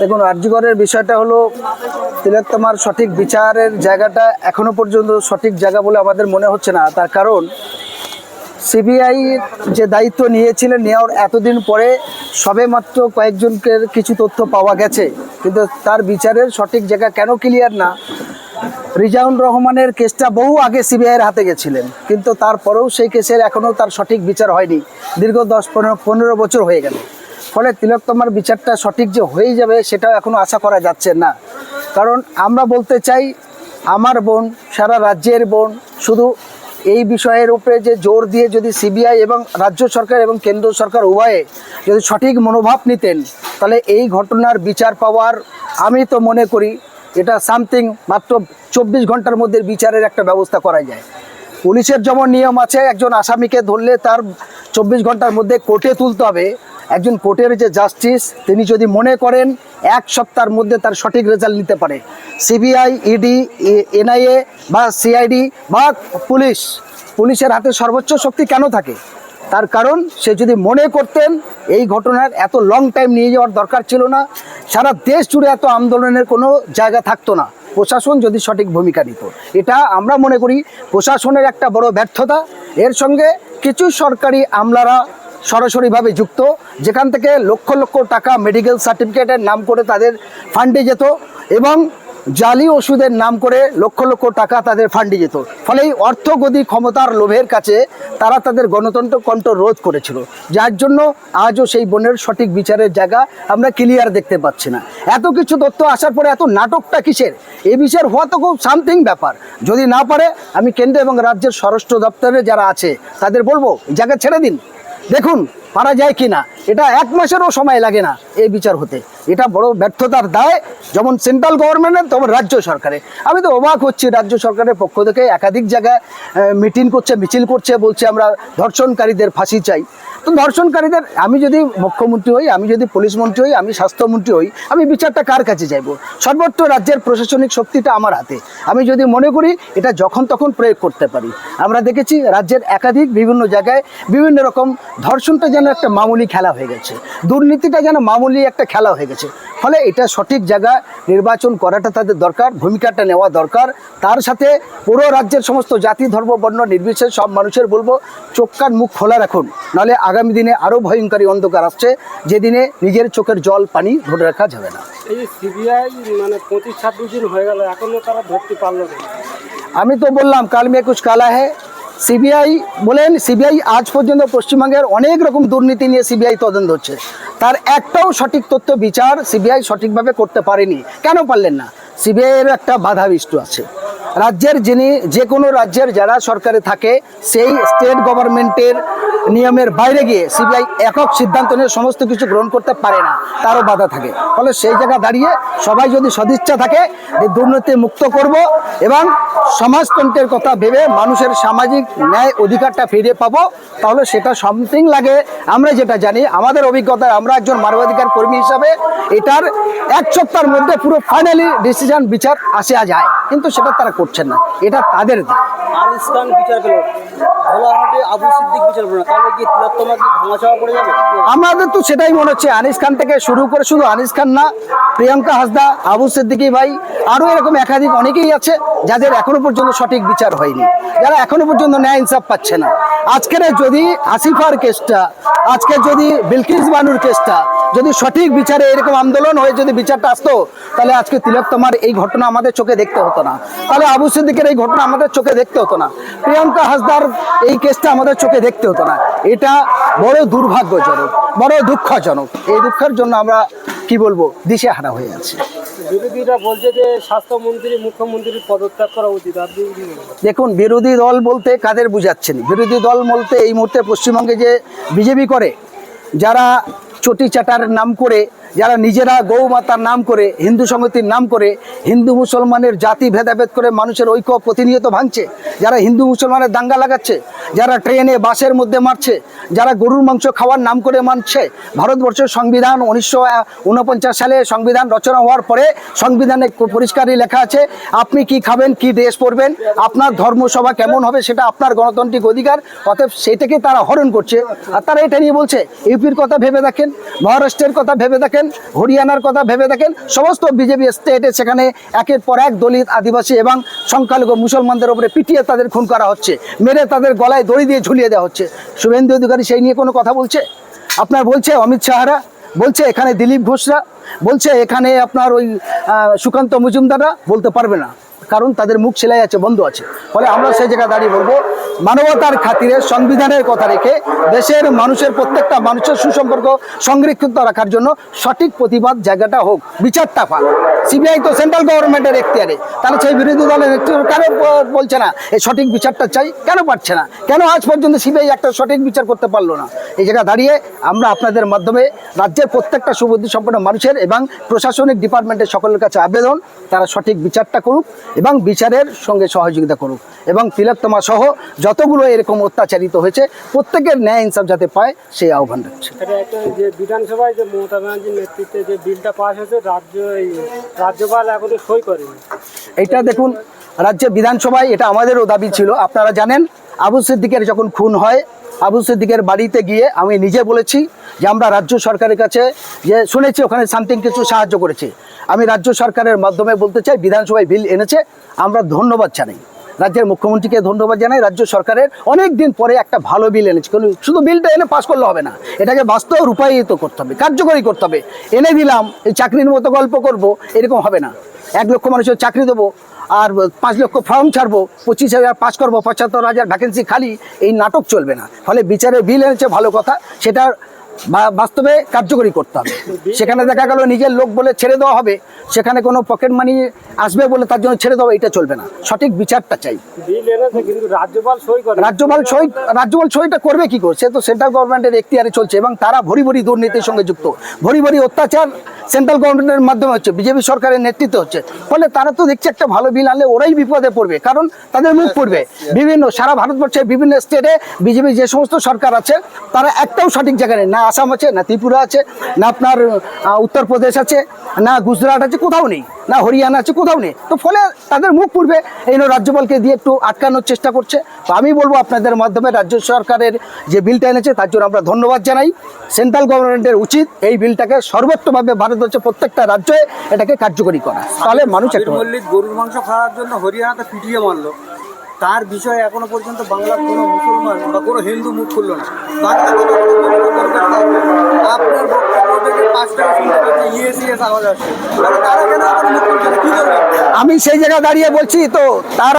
দেখুন আর্যগড়ের বিষয়টা হলো তিলোত্তমার সঠিক বিচারের জায়গাটা এখনও পর্যন্ত সঠিক জায়গা বলে আমাদের মনে হচ্ছে না। তার কারণ, সিবিআই যে দায়িত্ব নিয়েছিলেন নেওয়ার এতদিন পরে সবে মাত্র কয়েকজনকে কিছু তথ্য পাওয়া গেছে। কিন্তু তার বিচারের সঠিক জায়গা কেন ক্লিয়ার না? রিজাউন রহমানের কেসটা বহু আগে সিবিআইয়ের হাতে গেছিলেন, কিন্তু তারপরেও সেই কেসের এখনও তার সঠিক বিচার হয়নি। দীর্ঘ দশ পনেরো পনেরো বছর হয়ে গেল। ফলে তিলোত্তমার বিচারটা সঠিক যে হয়ে যাবে সেটাও এখনও আশা করা যাচ্ছে না। কারণ আমরা বলতে চাই, আমার বোন, সারা রাজ্যের বোন, শুধু এই বিষয়ের উপরে যে জোর দিয়ে যদি সিবিআই এবং রাজ্য সরকার এবং কেন্দ্র সরকার উভয়ে যদি সঠিক মনোভাব নিতেন, তাহলে এই ঘটনার বিচার পাওয়ার আমি তো মনে করি এটা সামথিং মাত্র চব্বিশ ঘণ্টার মধ্যে বিচারের একটা ব্যবস্থা করা যায়। পুলিশের যেমন নিয়ম আছে, একজন আসামিকে ধরলে তার চব্বিশ ঘণ্টার মধ্যে কোর্টে তুলতে হবে একজন কোর্টের যে জাস্টিস তিনি যদি মনে করেন এক সপ্তাহের মধ্যে তার সঠিক রেজাল্ট নিতে পারে। সিবিআই ইডি এনআইএ বা সিআইডি বা পুলিশ। পুলিশের হাতে সর্বোচ্চ শক্তি কেন থাকে? তার কারণ, সে যদি মনে করতেন এই ঘটনার এত লং টাইম নিয়ে যাওয়ার দরকার ছিল না, সারা দেশ জুড়ে এত আন্দোলনের কোনো জায়গা থাকতো না। প্রশাসন যদি সঠিক ভূমিকা নিত। এটা আমরা মনে করি প্রশাসনের একটা বড় ব্যর্থতা। এর সঙ্গে কিছু সরকারি আমলারা সরাসরিভাবে যুক্ত। যেখান থেকে লক্ষ লক্ষ টাকা মেডিকেল সার্টিফিকেটের নাম করে তাদের ফান্ডে যেত এবং জালি ওষুধের নাম করে লক্ষ লক্ষ টাকা তাদের ফান্ডে যেত। ফলে এই অর্থগতি ক্ষমতার লোভের কাছে তারা তাদের গণতন্ত্র কণ্ঠ রোধ করেছিল। যার জন্য আজও সেই বনের সঠিক বিচারের জায়গা আমরা ক্লিয়ার দেখতে পাচ্ছি না। এত কিছু তথ্য আসার পরে এত নাটকটা কিসের? এ বিষয়ের হওয়া তো খুব সামথিং ব্যাপার। যদি না পারে, আমি কেন্দ্র এবং রাজ্যের স্বরাষ্ট্র দপ্তরে যারা আছে, তাদের বলব জায়গা ছেড়ে দিন। দেখুন, পারা যায় কি না এটা এক মাসেরও সময় লাগে না এই বিচার হতে। এটা বড় ব্যর্থতার দায় যেমন সেন্ট্রাল গভর্নমেন্টের তেমন রাজ্য সরকারে আমি তো অবাক হচ্ছি, রাজ্য সরকারের পক্ষ থেকে একাধিক জায়গায় মিটিং করছে, মিছিল করছে বলছে আমরা ধর্ষণকারীদের ফাঁসি চাই। তো ধর্ষণকারীদের, আমি যদি মুখ্যমন্ত্রী হই, আমি যদি পুলিশ মন্ত্রী হই, আমি স্বাস্থ্যমন্ত্রী হই, আমি বিচারটা কার কাছে চাইব? সর্বত্র রাজ্যের প্রশাসনিক শক্তিটা আমার হাতে। আমি যদি মনে করি, এটা যখন তখন প্রয়োগ করতে পারি। আমরা দেখেছি রাজ্যের একাধিক বিভিন্ন জায়গায় বিভিন্ন রকম ধর্ষণটা যেন একটা মামুলি খেলা হয়ে গেছে। দুর্নীতিটা যেন মামুলি একটা খেলা হয়ে গেছে। ফলে এটা সঠিক জায়গা নির্বাচন করাটা তাদের দরকার, ভূমিকাটা নেওয়া দরকার। তার সাথে পুরো রাজ্যের সমস্ত জাতি, ধর্ম, বর্ণ, নির্বিশেষে সব মানুষের বলব, চোখ কান মুখ খোলা রাখুন। নাহলে আগামী দিনে আরও ভয়ঙ্করী অন্ধকার আসছে যেদিনে নিজের চোখের জল পানি ধরে রাখা যাবে না। এই সিবিআই মানে পঁচিশ ছাব্বিশ দিন হয়ে গেল এখনও তারা ধরতে পারল না। আমি তো বললাম কাল মেয়ে কুছ কালা হ্যাঁ সিবিআই বলেন সিবিআই আজ পর্যন্ত পশ্চিমবঙ্গের অনেক রকম দুর্নীতি নিয়ে সিবিআই তদন্ত হচ্ছে। তার একটাও সঠিক তথ্য বিচার সিবিআই সঠিকভাবে করতে পারেনি। কেন পারলেন না? সিবিআইয়ের একটা বাধা বিষ্টু আছে। রাজ্যের যিনি যে কোনো রাজ্যের যারা সরকারে থাকে, সেই স্টেট গভর্নমেন্টের নিয়মের বাইরে গিয়ে সিবিআই একক সিদ্ধান্ত নিয়ে সমস্ত কিছু গ্রহণ করতে পারে না, তারও বাধা থাকে। ফলে সেই জায়গা দাঁড়িয়ে সবাই যদি সদিচ্ছা থাকে যে দুর্নীতি মুক্ত করব এবং সমাজতন্ত্রের কথা ভেবে মানুষের সামাজিক ন্যায় অধিকারটা ফিরে পাবো, তাহলে সেটা সামথিং লাগে। আমরা যেটা জানি, আমাদের অভিজ্ঞতায় আমরা একজন মানবাধিকার কর্মী হিসাবে এটার এক সপ্তাহের মধ্যে পুরো ফাইনালি ডিসিশন বিচার আসা যায় কিন্তু সেটা তারা করছেন না। এটা তাদের দায়। আনিস বিচার পেল। ভোলাহাটে আবু সিদ্দিক বিচার পেল তাহলে কি তিলোত্তমা কি ভাঙাচাওয়া পড়ে যাবে? আমাদের তো সেটাই মনে হচ্ছে। আনিস খান থেকে শুরু করে শুধু আনিস খান না প্রিয়াঙ্কা হাসদা আবু সিদ্দিকি ভাই আরও এরকম একাধিক অনেকেই আছে যাদের এখনও পর্যন্ত সঠিক বিচার হয়নি। যারা এখনও পর্যন্ত ন্যায় ইনসাফ পাচ্ছে না। আজকের যদি আসিফার কেসটা আজকে যদি বিলকিস বানুর কেসটা যদি সঠিক বিচারে এরকম আন্দোলন হয়ে যদি বিচারটা আসতো তাহলে আজকে তিলোত্তমার এই ঘটনা আমাদের চোখে দেখতে হতো না। তাহলে আবু সিদ্দিকের এই ঘটনা আমাদের চোখে দেখতে হতো না। প্রিয়াঙ্কা হাসদার এই কেসটা আমাদের চোখে দেখতে হতো না। এটা বড় দুর্ভাগ্যজনক বড় দুঃখজনক। এই দুঃখের জন্য আমরা কি বলব দিশে দিশেহারা হয়ে আছি। বিরোধীরা বলছে যে স্বাস্থ্যমন্ত্রী মুখ্যমন্ত্রীর পদত্যাগ করা উচিত? দেখুন বিরোধী দল বলতে কাদের বুঝাচ্ছেন? বিরোধী দল বলতে এই মুহূর্তে পশ্চিমবঙ্গে যে বিজেপি করে যারা চটি চাটার নাম করে যারা নিজেরা গৌ মাতার নাম করে, হিন্দু সংগতির নাম করে, হিন্দু মুসলমানের জাতি ভেদাভেদ করে মানুষের ঐক্য প্রতিনিয়ত ভাঙছে, যারা হিন্দু মুসলমানের দাঙ্গা লাগাচ্ছে, যারা ট্রেনে, বাসের মধ্যে মারছে, যারা গরুর মাংস খাওয়ার নাম করে মানছে, ভারতবর্ষের সংবিধান উনিশশো উনপঞ্চাশ সালে সংবিধান রচনা হওয়ার পরে সংবিধানে পরিষ্কারই লেখা আছে, আপনি কি খাবেন, কি ড্রেস পরবেন আপনার ধর্মসভা কেমন হবে সেটা আপনার গণতান্ত্রিক অধিকার, অতএব সেইটাকে তারা হরণ করছে। আর তারা এটা নিয়ে বলছে, ইউপির কথা ভেবে দেখেন, মহারাষ্ট্রের কথা ভেবে দেখেন দেখেন, হরিয়ানার কথা ভেবে দেখেন, সমস্ত বিজেপি স্টেটে সেখানে একের পর এক দলিত আদিবাসী এবং সংখ্যালঘু মুসলমানদের উপরে পিটিয়ে তাদের খুন করা হচ্ছে, মেরে তাদের গলায় দড়ি দিয়ে ঝুলিয়ে দেওয়া হচ্ছে। শুভেন্দু অধিকারী সেই নিয়ে কোনো কথা বলছে? আপনার বলছে অমিত শাহরা, বলছে এখানে দিলীপ ঘোষরা, বলছে এখানে আপনার ওই সুকান্ত মজুমদাররা, বলতে পারবে না। কারণ তাদের মুখ সেলাই আছে, বন্ধ আছে। ফলে আমরা সেই জায়গায় দাঁড়িয়ে বলব, মানবতার খাতিরে সংবিধানের কথা রেখে দেশের মানুষের প্রত্যেকটা মানুষের সুসম্পর্ক সংরক্ষিত রাখার জন্য সঠিক প্রতিবাদ জায়গাটা হোক, বিচারটা পাক সিবিআই তো সেন্ট্রাল গভর্নমেন্টের এখতিয়ারে তারা সেই বিরোধী দলের কেন বলছে না, এই সঠিক বিচারটা চাই, কেন পারছে না? কেন আজ পর্যন্ত সিবিআই একটা সঠিক বিচার করতে পারল না? এই জায়গায় দাঁড়িয়ে আমরা আপনাদের মাধ্যমে রাজ্যের প্রত্যেকটা সুবুদ্ধি সম্পন্ন মানুষের এবং প্রশাসনিক ডিপার্টমেন্টের সকলের কাছে আবেদন, তারা সঠিক বিচারটা করুক। এবং বিচারের সঙ্গে সহযোগিতা করুক। এবং তিলোত্তমা সহ যতগুলো এরকম অত্যাচারিত হয়েছে প্রত্যেকের ন্যায় ইনসাফ যাতে পায় সেই আহ্বান রাখছে। এটা যে বিধানসভায় যে মমতা ব্যানার্জির নেতৃত্বে যে বিলটা পাস হয়েছে রাজ্য রাজ্যপাল এখনও সই করেনি। এটা দেখুন রাজ্যে বিধানসভায় এটা আমাদেরও দাবি ছিল আপনারা জানেন আবু সিদ্দিকের যখন খুন হয় আবু সিদ্দিকের বাড়িতে গিয়ে আমি নিজে বলেছি যে আমরা রাজ্য সরকারের কাছে যে শুনেছি ওখানে সামথিং কিছু সাহায্য করেছে। আমি রাজ্য সরকারের মাধ্যমে বলতে চাই, বিধানসভায় বিল এনেছে, আমরা ধন্যবাদ জানাই। রাজ্যের মুখ্যমন্ত্রীকে ধন্যবাদ জানাই, রাজ্য সরকারের অনেক দিন পরে একটা ভালো বিল এনেছে। কিন্তু শুধু বিলটা এনে পাস করলে হবে না, এটাকে বাস্তব রূপায়িত করতে হবে, কার্যকরী করতে হবে। এনে দিলাম, এই চাকরির মতো গল্প করব, এরকম হবে না। এক লক্ষ মানুষের চাকরি দেবো, আর পাঁচ লক্ষ ফর্ম ছাড়বো, পঁচিশ হাজার পাস করব, পঁচাত্তর হাজার ভ্যাকেন্সি খালি, এই নাটক চলবে না। ফলে বিচারে বিল এনেছে, ভালো কথা সেটা বাস্তবে কার্যকরী করতে হবে। সেখানে দেখা গেল নিজের লোক বলে ছেড়ে দেওয়া হবে, সেখানে কোনো পকেট মানি আসবে বলে তার জন্য ছেড়ে দেওয়া এটা চলবে না। সঠিক বিচারটা চাই। রাজ্যপাল সই, রাজ্যপাল সইটা করবে কি করে? সে তো সেন্ট্রাল গভর্নমেন্টের এখতিয়ারে চলছে এবং তারা ভরি ভরি দুর্নীতির সঙ্গে যুক্ত। ভরি ভরি অত্যাচার সেন্ট্রাল গভর্নমেন্টের মাধ্যমে হচ্ছে, বিজেপি সরকারের নেতৃত্বে হচ্ছে। ফলে তারা তো দেখছে একটা ভালো বিল আনলে ওরাই বিপদে পড়বে, কারণ তাদের মুখ পড়বে। বিভিন্ন, সারা ভারতবর্ষের বিভিন্ন স্টেটে বিজেপি যে সমস্ত সরকার আছে, তারা একটাও সঠিক জায়গায় না আসাম আছে, না ত্রিপুরা আছে, না আপনার উত্তরপ্রদেশ আছে, না গুজরাট আছে, কোথাও নেই, না হরিয়ানা আছে, কোথাও নেই। তো ফলে তাদের মুখ পূর্বে এই রাজ্যপালকে দিয়ে একটু আটকানোর চেষ্টা করছে। তো আমি বলব আপনাদের মাধ্যমে রাজ্য সরকারের যে বিলটা এনেছে, তার জন্য আমরা ধন্যবাদ জানাই। সেন্ট্রাল গভর্নমেন্টের উচিত এই বিলটাকে সর্বোচ্চভাবে ভারতবর্ষের প্রত্যেকটা রাজ্যে এটাকে কার্যকরী করা। তাহলে মানুষ একটা গরুর মাংস খাওয়ার জন্য হরিয়ানাতে পিটিয়ে মারলো। তার বিষয়ে এখনও পর্যন্ত বাংলার কোনো মুসলমান বা কোনো হিন্দু মুখ খুললো না। বাংলা আপনার বক্তব্য শুনতে পাচ্ছে ইয়েস ইয়েস আওয়াজ আসছে। তারা কেন আমি সেই জায়গায় দাঁড়িয়ে বলছি, তো তার